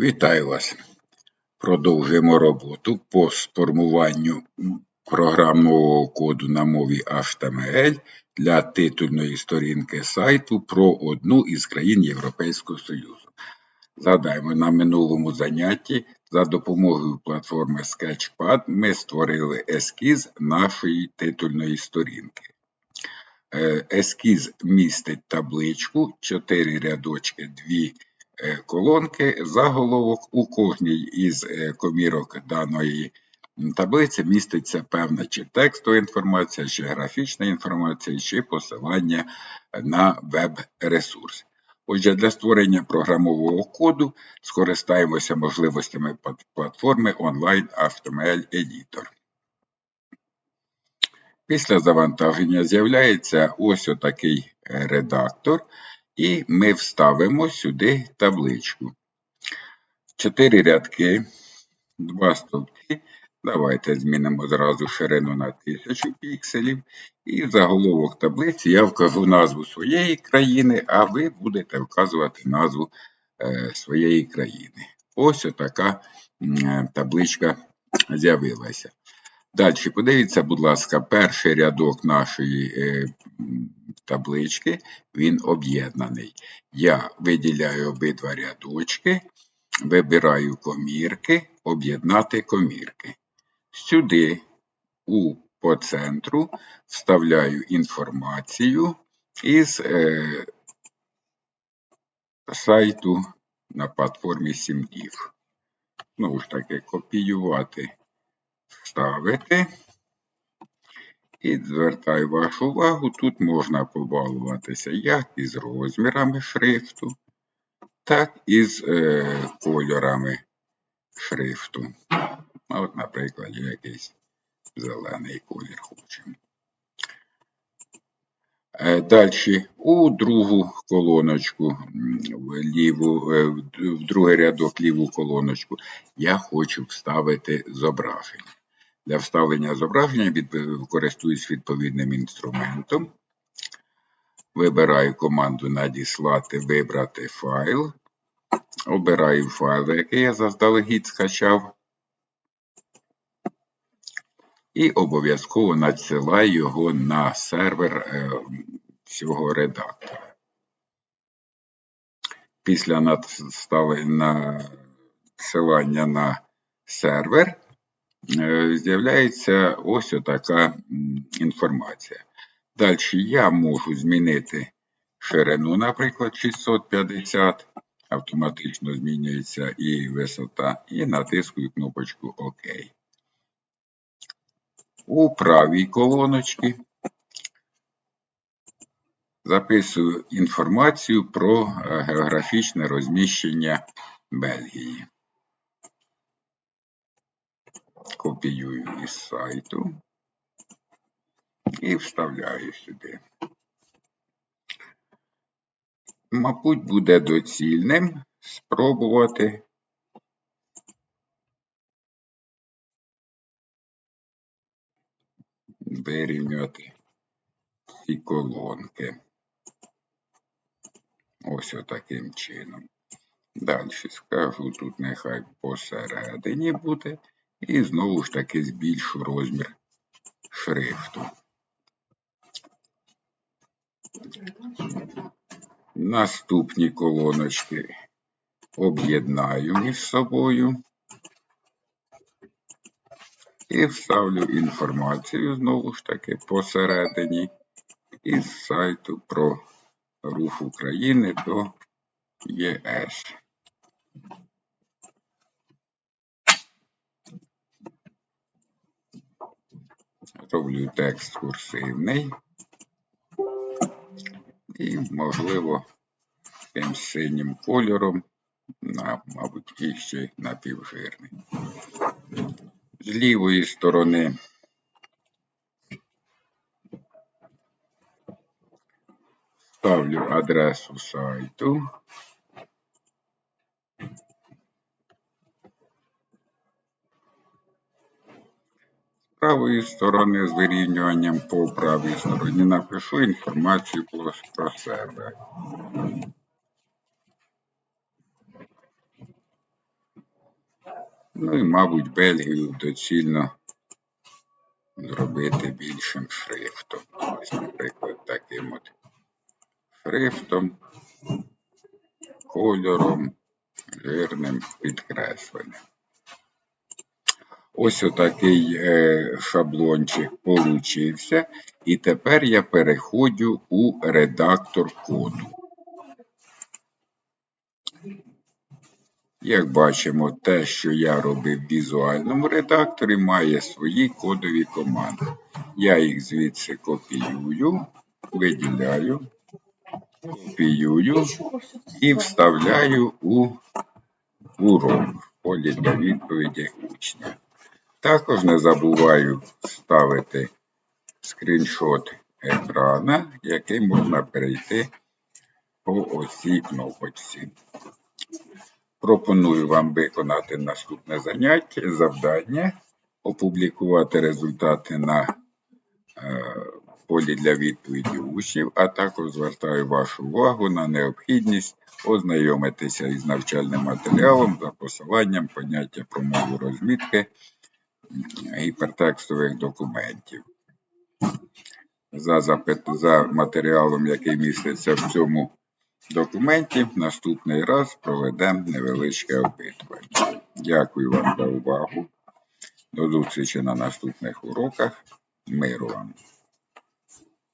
Вітаю вас! Продовжуємо роботу по сформуванню програмного коду на мові HTML для титульної сторінки сайту про одну із країн Європейського Союзу. Згадаємо, на минулому занятті за допомогою платформи Sketchpad ми створили ескіз нашої титульної сторінки. Е, Ескіз містить табличку, 4 рядочки, 2 е, колонки, заголовок. У кожній із е, комірок даної таблиці міститься певна чи текстова інформація, чи графічна інформація, чи посилання на веб-ресурс. Отже, для створення програмового коду скористаємося можливостями платформи Online HTML Editor. Після завантаження з'являється ось отакий редактор, і ми вставимо сюди табличку. Чотири рядки, два стовпці. Давайте змінимо зразу ширину на 1000 пікселів. І заголовок таблиці я вкажу назву своєї країни, а ви будете вказувати назву е, своєї країни. Ось отака е, табличка з'явилася. Далі, подивіться, будь ласка, перший рядок нашої е, таблички, він об'єднаний. Я виділяю обидва рядочки, вибираю комірки, об'єднати комірки. Сюди, у по центру, вставляю інформацію із е, сайту на платформі SimDiv. Знову ж таки, копіювати вставити. І звертаю вашу увагу, тут можна побалуватися як із розмірами шрифту, так і з е, кольорами шрифту. От, наприклад, якийсь зелений колір хочемо. Е, Далі у другу колоночку, в, ліву, е, в другий рядок ліву колоночку, я хочу вставити зображення. Для вставлення зображення користуюсь відповідним інструментом. Вибираю команду Надіслати, вибрати файл. Обираю файл, який я заздалегідь скачав. І обов'язково надсилаю його на сервер е, цього редактора. Після надсилання на сервер з'являється ось така інформація. Далі я можу змінити ширину, наприклад, 650, автоматично змінюється і висота, і натискую кнопочку ОК. У правій колоночці записую інформацію про е, географічне розміщення Бельгії. Копіюю із сайту і вставляю сюди. Мабуть, буде доцільним спробувати вирівнювати ці колонки. Ось отаким чином. Далі скажу, тут нехай посередині буде. І знову ж таки збільшу розмір шрифту. Наступні колоночки об'єднаю між собою. І вставлю інформацію знову ж таки посередині із сайту про рух України до ЄС. Роблю текст курсивний і, можливо, тим синім кольором, на, мабуть, і ще напівжирний. З лівої сторони ставлю адресу сайту. Правої сторони з вирівнюванням по правій стороні напишу інформацію про себе. Ну і, мабуть, Бельгію доцільно зробити більшим шрифтом. Ось, наприклад, таким от шрифтом, кольором, жирним підкресленням. Ось отакий е, шаблончик получився. І тепер я переходжу у редактор коду. Як бачимо, те, що я робив в візуальному редакторі, має свої кодові команди. Я їх звідси копіюю, виділяю, копіюю і вставляю у урок в полі для відповіді учня. Також не забуваю вставити скріншот екрана, який можна перейти по ось цій кнопочці. Пропоную вам виконати наступне заняття, завдання, опублікувати результати на е, полі для відповіді учнів, а також звертаю вашу увагу на необхідність ознайомитися із навчальним матеріалом за посиланням поняття про мову розмітки гіпертекстових документів. За, запит, за матеріалом, який міститься в цьому документі, наступний раз проведемо невеличке опитування. Дякую вам за увагу. До зустрічі на наступних уроках. Миру вам!